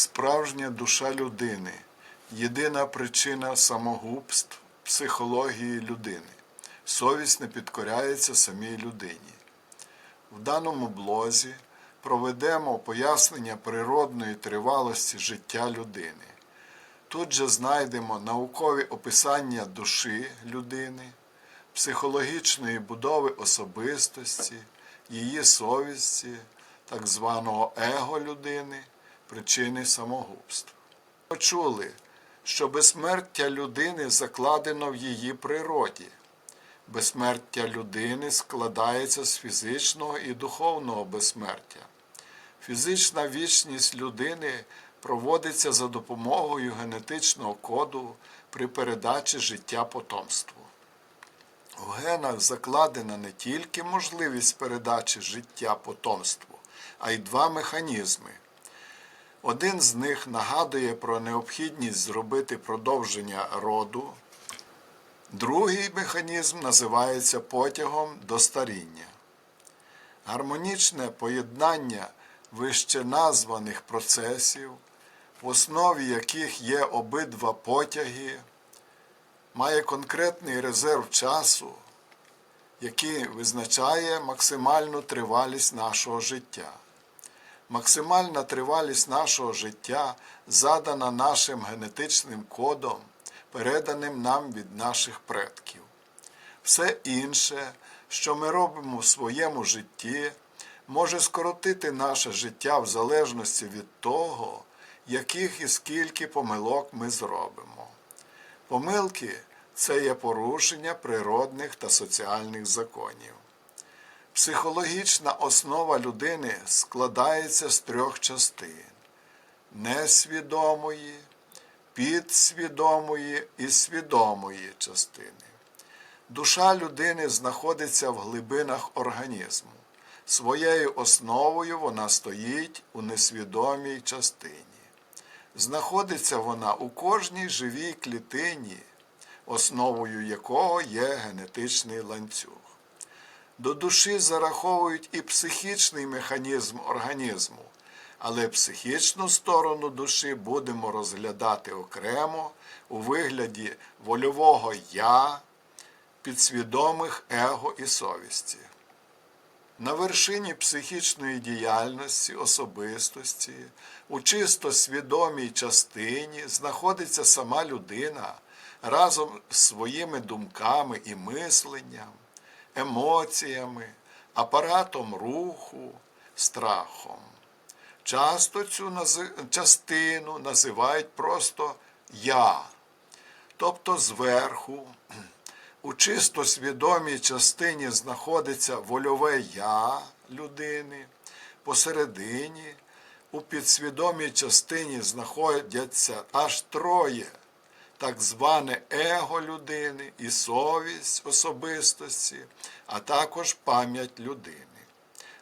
Справжня душа людини єдина причина самогубств психології людини. Совість не підкоряється самій людині. В даному блозі проведемо пояснення природної тривалості життя людини. Тут же знайдемо наукові описання душі людини, психологічної будови особистості, її совісті, так званого его людини, причини самогубств. Почули, що безсмертя людини закладено в її природі. Безсмертя людини складається з фізичного і духовного безсмертя. Фізична вічність людини проводиться за допомогою генетичного коду при передачі життя потомству. В генах закладена не тільки можливість передачі життя потомству, а й два механізми. Один з них нагадує про необхідність зробити продовження роду, другий механізм називається потягом до старіння. Гармонічне поєднання вище названих процесів, в основі яких є обидва потяги, має конкретний резерв часу, який визначає максимальну тривалість нашого життя. Максимальна тривалість нашого життя задана нашим генетичним кодом, переданим нам від наших предків. Все інше, що ми робимо в своєму житті, може скоротити наше життя в залежності від того, яких і скільки помилок ми зробимо. Помилки це є порушення природних та соціальних законів. Психологічна основа людини складається з трьох частин несвідомої, підсвідомої і свідомої частини. Душа людини знаходиться в глибинах організму. Своєю основою вона стоїть у несвідомій частині. Знаходиться вона у кожній живій клітині, основою якого є генетичний ланцюг. До душі зараховують і психічний механізм організму, але психічну сторону душі будемо розглядати окремо у вигляді вольового я, підсвідомих его і совісті. На вершині психічної діяльності особистості, у чисто свідомій частині знаходиться сама людина разом з своїми думками і мисленням, емоціями, апаратом руху, страхом. Часто цю частину називають просто я, тобто зверху у чисто свідомій частині знаходиться вольове я людини, посередині у підсвідомій частині знаходяться аж троє, так зване его людини і совість особистості, а також пам'ять людини.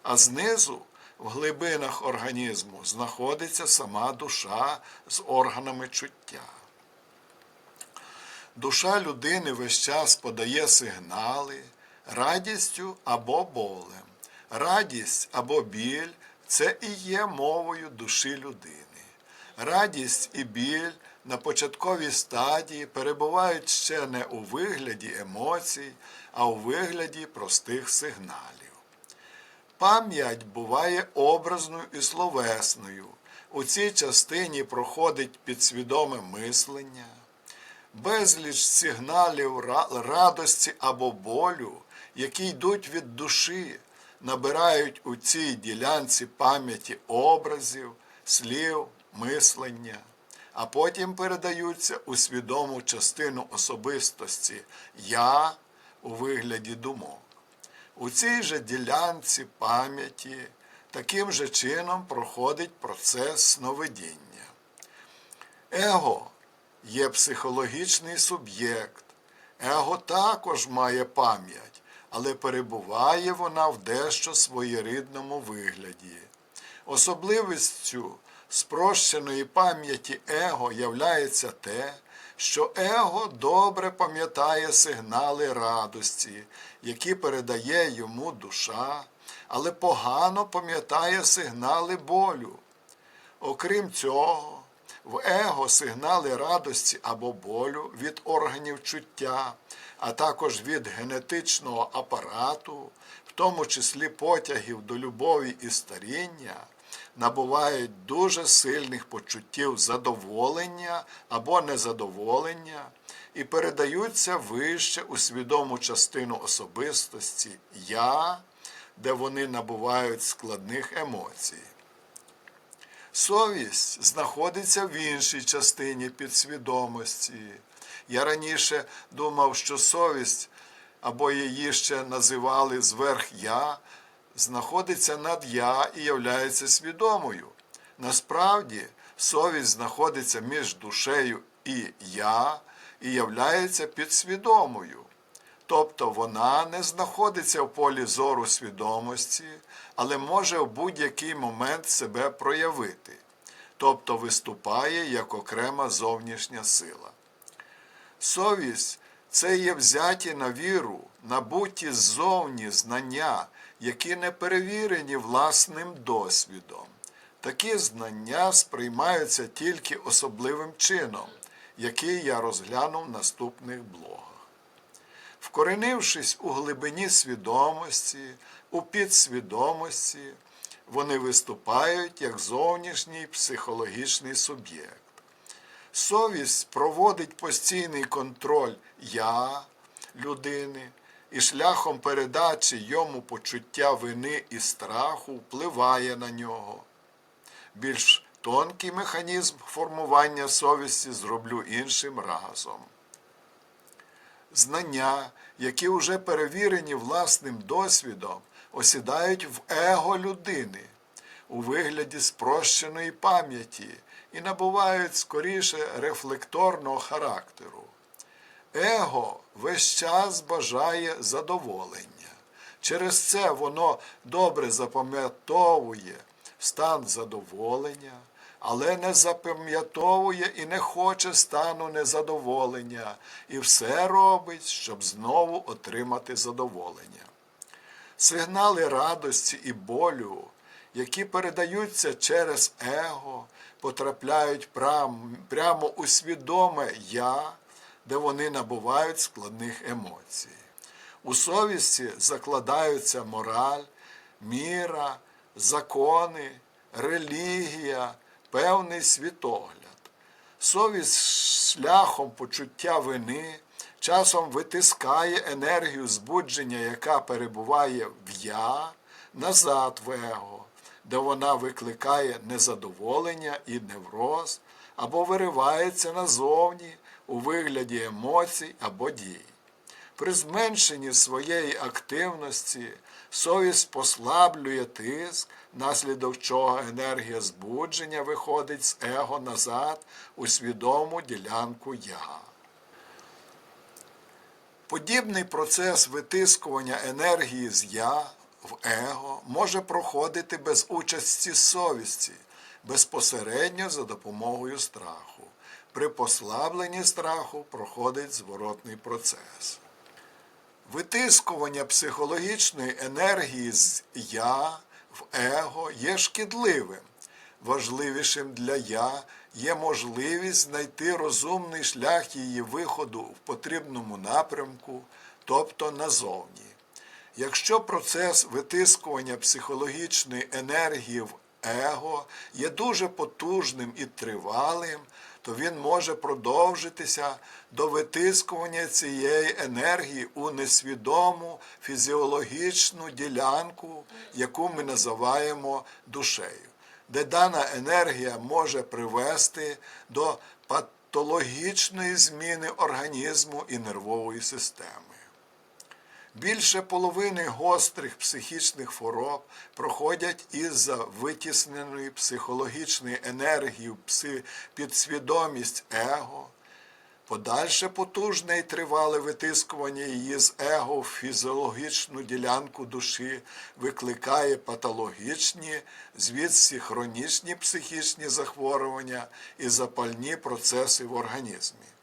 А знизу, в глибинах організму, знаходиться сама душа з органами чуття. Душа людини весь час подає сигнали радістю або болем. Радість або біль це і є мовою душі людини. Радість і біль на початковій стадії перебувають ще не у вигляді емоцій, а у вигляді простих сигналів. Пам'ять буває образною і словесною. У цій частині проходить підсвідоме мислення, безліч сигналів радості або болю, які йдуть від душі, набирають у цій ділянці пам'яті образів, слів, мислення, а потім передаються у свідому частину особистості я у вигляді думок. У цій же ділянці пам'яті таким же чином проходить процес сновидіння. Его є психологічний суб'єкт. Его також має пам'ять, але перебуває вона в дещо своєрідному вигляді. Особливістю спрощеної пам'яті его являється те, що его добре пам'ятає сигнали радості, які передає йому душа, але погано пам'ятає сигнали болю. Окрім цього, в его сигнали радості або болю від органів чуття, а також від генетичного апарату, в тому числі потягів до любові і старіння, набувають дуже сильних почуттів задоволення або незадоволення і передаються вище у свідому частину особистості Я, де вони набувають складних емоцій. Совість знаходиться в іншій частині підсвідомості. Я раніше думав, що совість, або її ще називали зверх я, знаходиться над я і являється свідомою. Насправді, совість знаходиться між душею і я і являється підсвідомою. Тобто вона не знаходиться в полі зору свідомості, але може в будь-який момент себе проявити, тобто виступає як окрема зовнішня сила. Совість це є взяті на віру, набуті ззовні знання, які не перевірені власним досвідом. Такі знання сприймаються тільки особливим чином, який я розглянув в наступних блогах. Вкоренившись у глибині свідомості, у підсвідомості, вони виступають як зовнішній психологічний суб'єкт. Совість проводить постійний контроль я людини і шляхом передачі йому почуття вини і страху впливає на нього. Більш тонкий механізм формування совісті зроблю іншим разом знання, які вже перевірені власним досвідом, осідають в его людини у вигляді спрощеної пам'яті і набувають скоріше рефлекторного характеру. Его весь час бажає задоволення. Через це воно добре запам'ятовує стан задоволення, але не запам'ятовує і не хоче стану незадоволення, і все робить, щоб знову отримати задоволення. Сигнали радості і болю, які передаються через его, потрапляють прямо у свідоме я, де вони набувають складних емоцій. У совісті закладаються мораль, міра, закони, релігія, певний світогляд. Совість шляхом почуття вини часом витискає енергію збудження, яка перебуває в я, назад в его, де вона викликає незадоволення і невроз, або виривається назовні у вигляді емоцій або дій. При зменшенні своєї активності совість послаблює тиск, наслідок чого енергія збудження виходить з его назад у свідому ділянку я. Подібний процес витискування енергії з я в его може проходити без участі совісті, безпосередньо за допомогою страху. При послабленні страху проходить зворотний процес. Витискування психологічної енергії з я в его є шкідливим. Важливішим для я є можливість знайти розумний шлях її виходу в потрібному напрямку, тобто назовні. Якщо процес витискування психологічної енергії в его є дуже потужним і тривалим, то він може продовжитися до витискування цієї енергії у несвідому фізіологічну ділянку, яку ми називаємо душею, де дана енергія може привести до патологічної зміни організму і нервової системи. Більше половини гострих психічних хвороб проходять із-за витісненої психологічної енергії підсвідомість его, подальше потужне і тривале витискування її з его в фізіологічну ділянку душі викликає патологічні, звідси хронічні психічні захворювання і запальні процеси в організмі.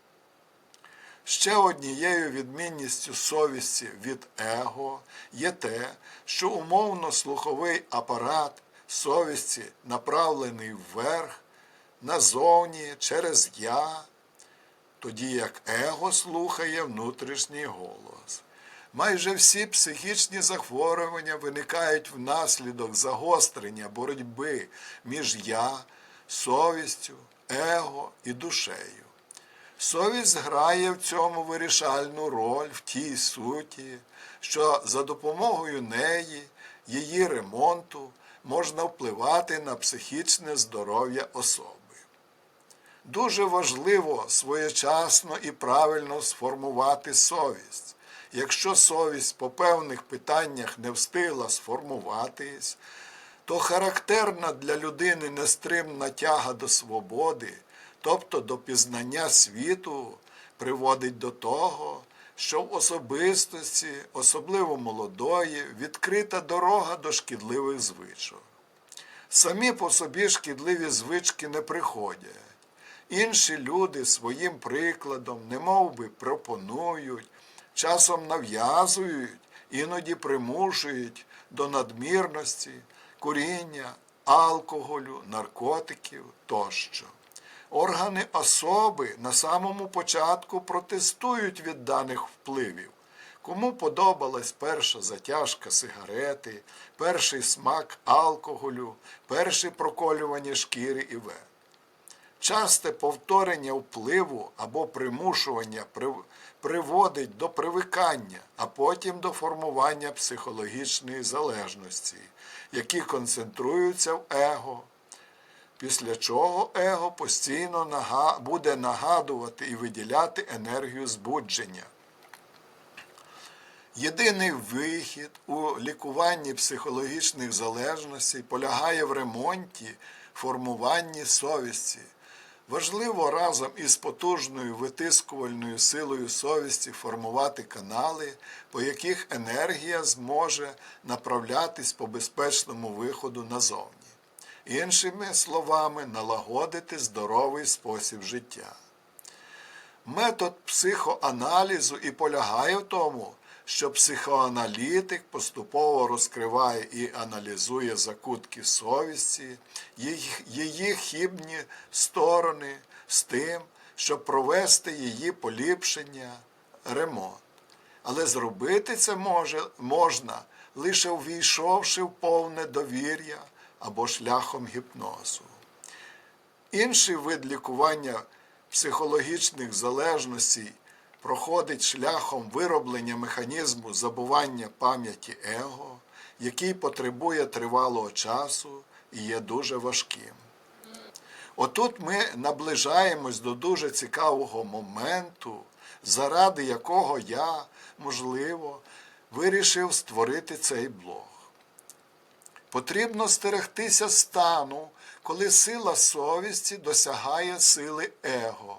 Ще однією відмінністю совісті від его є те, що умовно слуховий апарат совісті направлений вверх, назовні через я, тоді як его слухає внутрішній голос. Майже всі психічні захворювання виникають внаслідок загострення боротьби між я, совістю, его і душею. Совість грає в цьому вирішальну роль в тій суті, що за допомогою неї, її ремонту, можна впливати на психічне здоров'я особи. Дуже важливо своєчасно і правильно сформувати совість. Якщо совість по певних питаннях не встигла сформуватись, то характерна для людини нестримна тяга до свободи, тобто до пізнання світу, приводить до того, що в особистості, особливо молодої, відкрита дорога до шкідливих звичок. Самі по собі шкідливі звички не приходять. Інші люди своїм прикладом, немов би пропонують, часом нав'язують, іноді примушують до надмірності, куріння, алкоголю, наркотиків тощо. Органи особи на самому початку протестують від даних впливів. Кому подобалась перша затяжка сигарети, перший смак алкоголю, перші проколювання шкіри і вен. Часте повторення впливу або примушування приводить до привикання, а потім до формування психологічної залежності, які концентруються в его, після чого его постійно буде нагадувати і виділяти енергію збудження. Єдиний вихід у лікуванні психологічних залежностей полягає в ремонті, формуванні совісті. Важливо разом із потужною витискувальною силою совісті формувати канали, по яких енергія зможе направлятись по безпечному виходу назовні. Іншими словами, налагодити здоровий спосіб життя. Метод психоаналізу і полягає в тому, що психоаналітик поступово розкриває і аналізує закутки совісті, її хібні сторони з тим, щоб провести її поліпшення, ремонт. Але зробити це може, можна, лише ввійшовши в повне довір'я або шляхом гіпнозу. Інший вид лікування психологічних залежностей проходить шляхом вироблення механізму забування пам'яті его, який потребує тривалого часу і є дуже важким. Отут ми наближаємось до дуже цікавого моменту, заради якого я, можливо, вирішив створити цей блог. Потрібно стерегтися стану, коли сила совісті досягає сили его.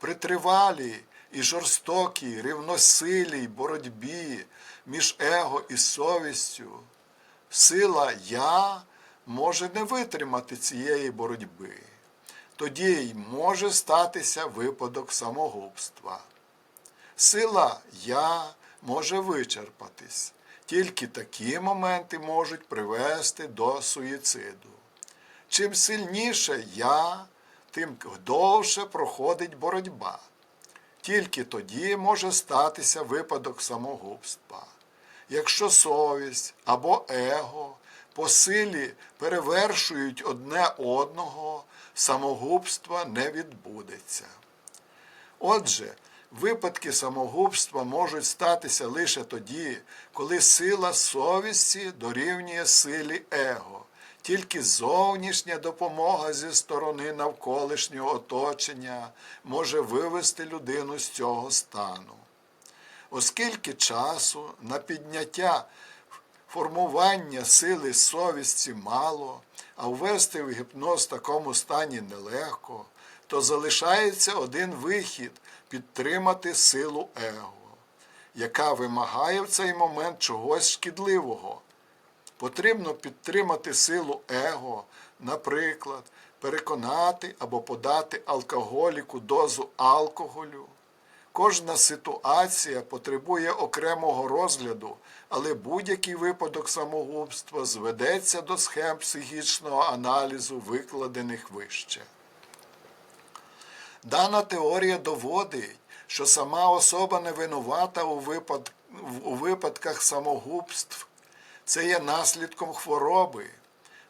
При тривалій і жорстокій рівносилій боротьбі між его і совістю, сила я може не витримати цієї боротьби. Тоді й може статися випадок самогубства. Сила я може вичерпатись. Тільки такі моменти можуть привести до суїциду. Чим сильніше я, тим довше проходить боротьба. Тільки тоді може статися випадок самогубства. Якщо совість або его по силі перевершують одне одного, самогубства не відбудеться. Отже, випадки самогубства можуть статися лише тоді, коли сила совісті дорівнює силі его. Тільки зовнішня допомога зі сторони навколишнього оточення може вивести людину з цього стану. Оскільки часу на підняття формування сили совісті мало, а ввести в гіпноз в такому стані нелегко, то залишається один вихід підтримати силу его, яка вимагає в цей момент чогось шкідливого. Потрібно підтримати силу его, наприклад, переконати або подати алкоголіку дозу алкоголю. Кожна ситуація потребує окремого розгляду, але будь-який випадок самогубства зведеться до схем психічного аналізу, викладених вище. Дана теорія доводить, що сама особа не винувата у, випад... у випадках самогубств. Це є наслідком хвороби,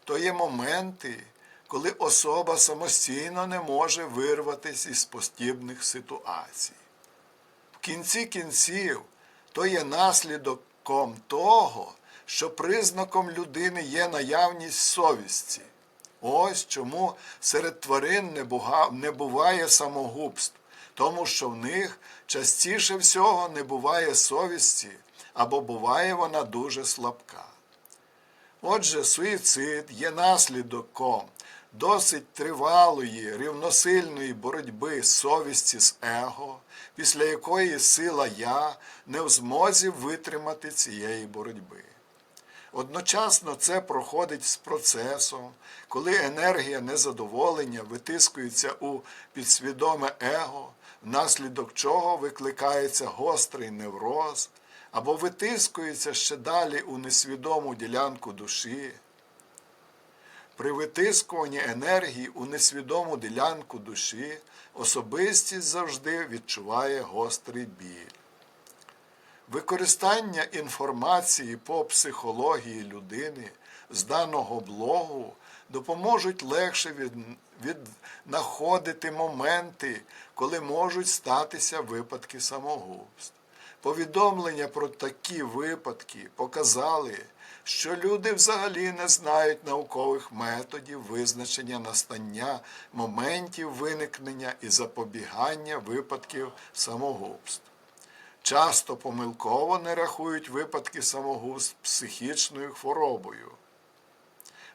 то є моменти, коли особа самостійно не може вирватися із постібних ситуацій. В кінці кінців то є наслідком того, що признаком людини є наявність совісті. Ось чому серед тварин не буває самогубств, тому що в них частіше всього не буває совісті або буває вона дуже слабка. Отже, суїцид є наслідком досить тривалої, рівносильної боротьби совісті з его, після якої сила я не в змозі витримати цієї боротьби. Одночасно це проходить з процесом, коли енергія незадоволення витискується у підсвідоме его, внаслідок чого викликається гострий невроз, або витискується ще далі у несвідому ділянку душі. При витискуванні енергії у несвідому ділянку душі особистість завжди відчуває гострий біль. Використання інформації по психології людини з даного блогу допоможуть легше від, віднаходити моменти, коли можуть статися випадки самогубств. Повідомлення про такі випадки показали, що люди взагалі не знають наукових методів визначення настання моментів виникнення і запобігання випадків самогубств. Часто помилково не рахують випадки самогубств психічною хворобою.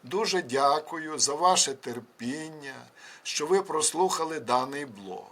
Дуже дякую за ваше терпіння, що ви прослухали даний блог.